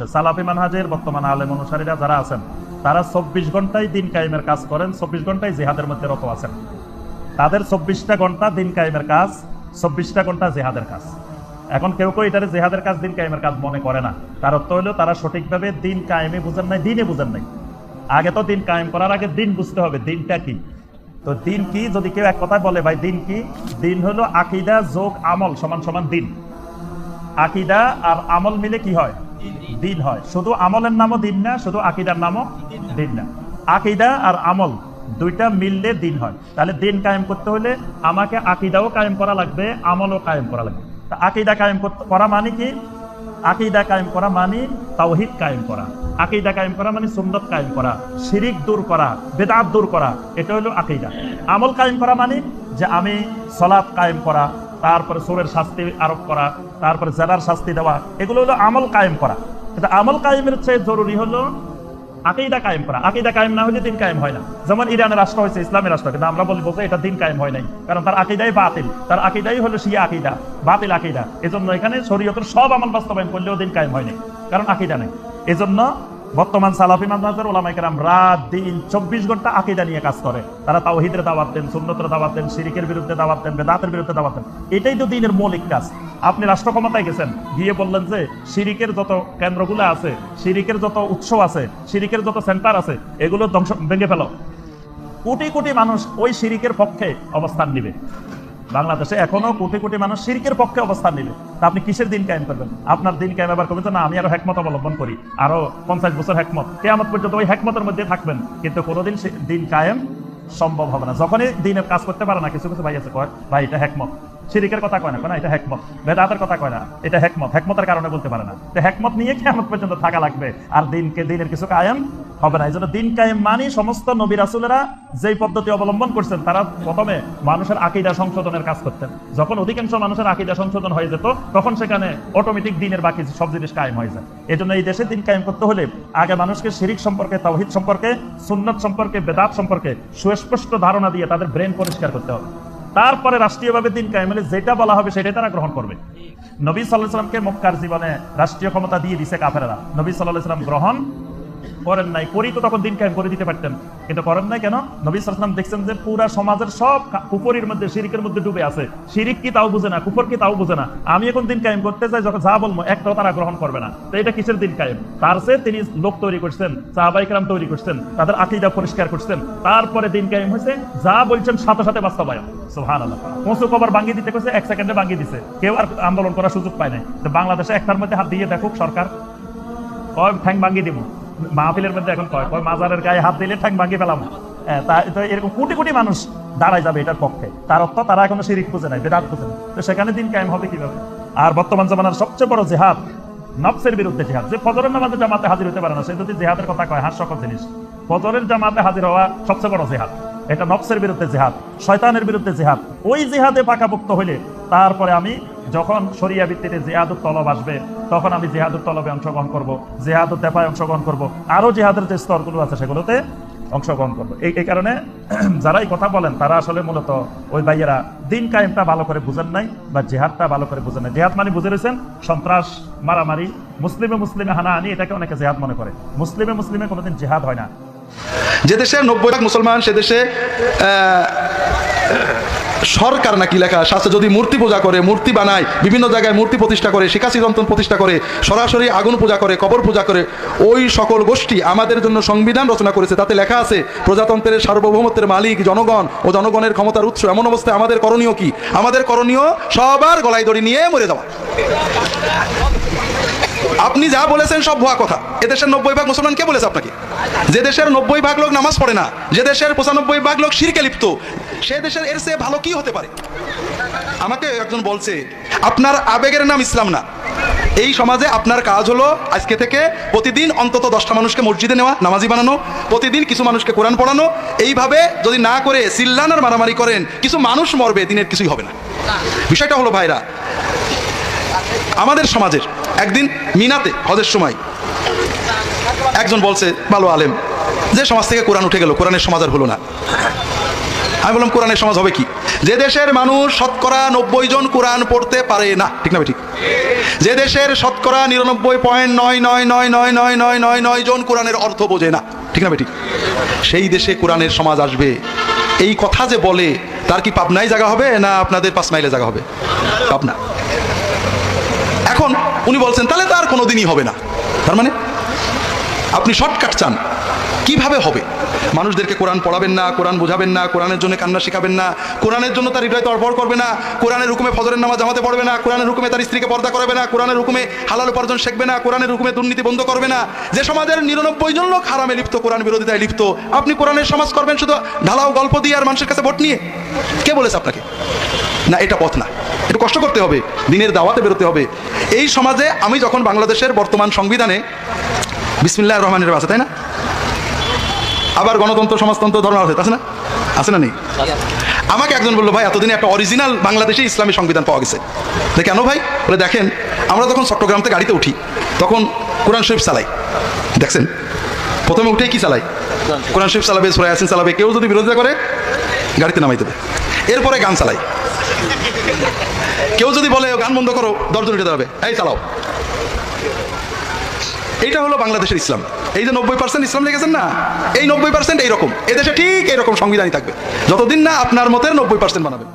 সালাফি মানহাজের বর্তমান আলেম অনুসারীরা যারা আছেন, তারা চব্বিশ ঘন্টায় দিন কায়েমের কাজ করেন, চব্বিশ ঘন্টায় জেহাদের মধ্যে রত আছেন। তাদের চব্বিশটা ঘণ্টা দিন কায়েমের কাজ, চব্বিশটা ঘণ্টা জেহাদের কাজ। এখন কেউ কেউ এটারে জেহাদের কাজ, দিন কায়েমের কাজ মনে করে না। তার অর্থ হলো, তারা সঠিকভাবে দিন কায়েমে বুঝেন নাই, দিনে বুঝেন নাই। আগে তো দিন কায়েম করার আগে দিন বুঝতে হবে, দিনটা কি? তো দিন কি? যদি কেউ এক কথায় বলে, ভাই, দিন কি? দিন হলো আকিদা, যোগ, আমল, সমান সমান দিন। আকিদা আর আমল মিলে কি হয়? দিন হয়। শুধু আমলের নামও দিন না, শুধু আকিদার নামও দিন না। আকিদা আর আমল দুইটা মিললে দিন হয়। তাহলে দিন কায়েম করতে হলে আমাকে আকিদাও কায়েম করা লাগবে, আমলও কায়েম করা লাগবে। তা আকিদা কায়েম করা মানে কি? আকিদা কায়েম করা মানে তাওহিদ কায়েম করা। আকিদা কায়েম করা মানে সুন্নত কায়েম করা, শিরিক দূর করা, বেদাত দূর করা, এটা হলো আকিদা। আমল কায়েম করা মানে যে আমি সলাপ কায়েম করা তারপরে সোরের শাস্তি আরোপ করা, তারপরে জেলার শাস্তি দেওয়া, এগুলো হলো আমল কায়েম করা। কিন্তু আমল কায়েমের চেয়ে জরুরি হলো আকিদা কায়েম করা। আকিদা কায়েম না হলে দিন কায়েম হয় না। যেমন ইরানের রাষ্ট্র হয়েছে, ইসলামের রাষ্ট্র। কিন্তু আমরা বলব যে এটা দিন কায়েম হয় নাই। কারণ তার আকিদাই বাতিল। তার আকিদাই হলো শিয়া আকিদা, বাতিল আকিদা। এজন্য এখানে শরীয়তের সব আমল বাস্তবায়ন করলেও দিন কায়েম হয় নাই। কারণ আকিদা নেই। এজন্য বর্তমান সালাফি মাদ্রাসার ওলামাই কেরাম রাত দিন চব্বিশ ঘণ্টা আকিদা নিয়ে কাজ করে। তারা তাওহিদের দাওয়াত দেন, সুন্নতের দাওয়াত দেন, শিরিকের বিরুদ্ধে দাওয়াত দেন, বেদাতের বিরুদ্ধে দাওয়াত দেন। এটাই তো দিনের মৌলিক কাজ। আপনি রাষ্ট্র ক্ষমতায় গেছেন, গিয়ে বললেন যে শিরিকের যত কেন্দ্রগুলো আছে, শিরিকের যত উৎস আছে, শিরিকের যত সেন্টার আছে, এগুলো ধ্বংস, ভেঙে ফেলো। কোটি কোটি মানুষ ওই শিরিকের পক্ষে অবস্থান নিবে। বাংলাদেশে এখনও কোটি কোটি মানুষ শিরকের পক্ষে অবস্থান নিবে। তা আপনি কিসের দিন কায়েম করবেন? আপনার দিন কায়েম আবার করবেন না, আমি আরও হেকমত অবলম্বন করি। আরও পঞ্চাশ বছর হেকমত। কেয়ামত পর্যন্ত ওই হেকমতের মধ্যে থাকবেন, কিন্তু কোনোদিন সে দিন কায়েম সম্ভব হবে না। যখনই দিনের কাজ করতে পারে না, কিছু কিছু ভাই আছে, কয়, ভাই, এটা হেকমত। শিরিকের কথা কয় না না? এটা হেকমত। বেদাতের কথা কয় না, এটা হেকমত। হেকমতের কারণে বলতে পারে না। তো হেকমত নিয়ে কেমন পর্যন্ত থাকা লাগবে। আর দিনকে দিনের কিছু কায়েম হবে না। এই জন্য দিন কায়েম মানি সমস্ত নবী রাসুলেরা যেই পদ্ধতি অবলম্বন করছেন, তারা প্রথমে মানুষের আকিদা সংশোধনের কাজ করতেন। যখন অধিকাংশ মানুষের আকিদা সংশোধন হয়ে যেত, তখন সেখানে অটোমেটিক দিনের বাকি সব জিনিস কায়েম হয়ে যায়। এই জন্য এই দেশে দিন কায়েম করতে হলে আগে মানুষকে শিরিক সম্পর্কে, তাওহিদ সম্পর্কে, সুন্নত সম্পর্কে, বেদাত সম্পর্কে সুস্পষ্ট ধারণা দিয়ে তাদের ব্রেন পরিষ্কার করতে হবে। তারপরে রাষ্ট্রীয়ভাবে দিন হলে যেটা বলা হবে সেটাই তারা গ্রহণ করবে। নবী সাল্লাহ সাল্লামকে মক্কার জীবনে রাষ্ট্রীয় ক্ষমতা দিয়ে দিছে কাফেরা নবী সাল্লাহ সাল্লাম গ্রহণ করেন নাই করি তো তখন দিন কায়েম করে দিতে পারতেন। কিন্তু করেন নাই কেন? নবী সাল্লাম দেখছেন যে পুরা সমাজের সব কা- কুফরির মধ্যে, শিরিকের মধ্যে ডুবে আছে। শিরিক কি তাও বুঝে না, কুফর কি তাও বুঝে না। আমি এখন দিন কায়েম করতে চাই, যখন যা বলব একটাও তারা গ্রহণ করবে না। তো এটা কিসের দিন কায়েম? তার চেয়ে তিনি লোক তৈরি করছেন সাহাবাইকরাম তৈরি করছেন, তাদের আকিদা পরিষ্কার করছেন। তারপরে দিন কায়েম হয়েছে, যা বলছেন সাথে সাথে বাস্তবায়ন। সোহান আল্লাহ কবার ভাঙিয়ে দিতে কইছে, এক সেকেন্ডে ভাঙিয়ে দিছে। কেউ আর আন্দোলন করার সুযোগ পায় নাই। বাংলাদেশে একটার মধ্যে হাত দিয়ে দেখুক সরকার। ঠ্যাং ভাঙিয়ে দিব? মাহফিলের মধ্যে এখন কয় কয় মাজারের গায়ে হাত দিলে ঠ্যাং ভাঙিয়ে ফেলাম হ্যাঁ, এরকম কোটি কোটি মানুষ দাঁড়ায় যাবে এটার পক্ষে। তার অর্থ তারা এখনও শিরিক খুঁজে নাই বেদাত খুঁজে নাই। তো সেখানে দিন কায়েম হবে কীভাবে? আর বর্তমান জামানার সবচেয়ে বড় জেহাদ নফসের বিরুদ্ধে জেহাদ। যে ফজরের নামাজে জামাতে হাজির হতে পারে না সে যদি জেহাদের কথা কয় হাস্যকর জিনিস। ফজরের জামাতে হাজির হওয়া সবচেয়ে বড় জেহাদ। এটা নফসের বিরুদ্ধে জেহাদ শয়তানের বিরুদ্ধে জেহাদ। ওই জেহাদে পাকাপুক্ত হইলে তারপরে আমি যখন শরিয়া ভিত্তিতে জেহাদুর তলব আসবে তখন আমি জেহাদুর তলবে অংশগ্রহণ করব, জেহাদুর তেপায় অংশগ্রহণ করব আরও জেহাদের যে স্তরগুলো আছে সেগুলোতে অংশগ্রহণ করব। এই এই কারণে যারা এই কথা বলেন, তারা আসলে মূলত ওই ভাইয়েরা দিন কায়েমটা ভালো করে বুঝেন নাই বা জেহাদটা ভালো করে বুঝেন নাই। জেহাদ মানে বুঝে রয়েছেন সন্ত্রাস, মারামারি, মুসলিমে মুসলিমে হানাহানি, এটাকে অনেকে জেহাদ মনে করে। মুসলিমে মুসলিমে কোনোদিন জেহাদ হয় না। যে দেশে নব্বই ভাগ মুসলমান, সে দেশে সরকার নাকি লেখা শাস্ত্রে যদি মূর্তি পূজা করে, মূর্তি বানায়, বিভিন্ন জায়গায় মূর্তি প্রতিষ্ঠা করে শিকাশি প্রতিষ্ঠা করে, সরাসরি আগুন পূজা করে, কবর পূজা করে, ওই সকল গোষ্ঠী আমাদের জন্য সংবিধান রচনা করেছে, তাতে লেখা আছে, প্রজাতন্ত্রের সার্বভৌমত্বের মালিক, জনগণ ও জনগণের ক্ষমতার উৎস, এমন অবস্থায় আমাদের করণীয় কি? আমাদের করণীয় সবার গলায় দড়ি নিয়ে মরে যাওয়া। আপনি যা বলেছেন সব ভুয়া কথা। এদেশের নব্বই ভাগ মুসলমান কে বলেছে আপনাকে? যে দেশের নব্বই ভাগ লোক নামাজ পড়ে না, যে দেশের পঁচানব্বই ভাগ লোক শিরকে লিপ্ত, সে দেশের এর চেয়ে ভালো কি হতে পারে? আমাকে একজন বলছে, আপনার আবেগের নাম ইসলাম না। এই সমাজে আপনার কাজ হলো আজকে থেকে প্রতিদিন অন্তত দশটা মানুষকে মসজিদে নেওয়া, নামাজি বানানো, প্রতিদিন কিছু মানুষকে কোরআন পড়ানো। এইভাবে যদি না করে সিল্লান আর মারামারি করেন, কিছু মানুষ মরবে, দিনের কিছুই হবে না। বিষয়টা হলো ভাইরা, আমাদের সমাজের একদিন মিনাতে, হজের সময়। একজন বলছে ভালো আলেম, যে সমাজ থেকে কোরআন উঠে গেল, কোরআনের সমাজ আর হলো না। আমি বললাম, কোরআনের সমাজ হবে কি? যে দেশের মানুষ শতকরা নব্বই জন কোরআন পড়তে পারে না। ঠিক না ঠিক? যে দেশের শতকরা নিরানব্বই পয়েন্ট নয় নয় নয় নয় নয় নয় নয় নয় জন কোরআনের অর্থ বোঝে না। ঠিক না ঠিক? সেই দেশে কোরআনের সমাজ আসবে। এই কথা যে বলে, তার কি পাবনায় জায়গা হবে না আপনাদের পাঁচ মাইলে জায়গা হবে? পাবনা। এখন উনি বলছেন তাহলে তো আর কোনোদিনই হবে না। তার মানে আপনি শর্টকাট চান। কীভাবে হবে? মানুষদেরকে কোরআন পড়াবেন না, কোরআন বোঝাবেন না, কোরআনের জন্য কান্না শেখাবেন না, কোরআনের জন্য তার হৃদয় তরফর করবে না, কোরআনের হুকুমে ফজরের নামাজ জামাতে পড়বে না, কোরআনের হুকুমে তার স্ত্রীকে পর্দা করবে না, কোরআনের হুকুমে হালাল উপার্জন শিখবে না, কোরআনের হুকুমে দুর্নীতি বন্ধ করবে না। যে সমাজের নিরানব্বই জন লোক হারামে লিপ্ত, কোরআন বিরোধিতায় লিপ্ত। আপনি কোরআনের সমাজ করবেন শুধু ঢালাও গল্প দিয়ে আর মানুষের কাছে ভোট নিয়ে? কে বলেছে আপনাকে? না, এটা পথ না। একটু কষ্ট করতে হবে, দিনের দাওয়াতে বেরোতে হবে। এই সমাজে আমি যখন বাংলাদেশের বর্তমান সংবিধানে বিসমিল্লাহ রহমানের আছে, তাই না? আবার গণতন্ত্র, সমাজতন্ত্র ধর্ম আছে আছে না? আছে না নেই? আমাকে একজন বলল, ভাই, এতদিনে একটা অরিজিনাল বাংলাদেশে ইসলামী সংবিধান পাওয়া গেছে। তো কেন ভাই? বলে, দেখেন, আমরা তখন চট্টগ্রাম থেকে গাড়িতে উঠি, তখন কোরআন শরীফ চালাই। দেখছেন? প্রথমে উঠেই কি চালাই কোরআন শরীফ চালাবে সুরাই আসিন চালাবে, কেউ যদি বিরোধিতা করে, গাড়িতে নামাই দেবে। এরপরে গান চালাই কেউ যদি বলে, গান বন্ধ করো দরজন উঠে দাঁড়াবে। এই, চালাও। এইটা হলো বাংলাদেশের ইসলাম। এই যে নব্বই পার্সেন্ট ইসলাম লিখেছেন না, এই নব্বই পার্সেন্ট এইরকম। এদেশে ঠিক এইরকম সংবিধানই থাকবে। যতদিন না আপনার মতের নব্বই পার্সেন্ট বানাবেন।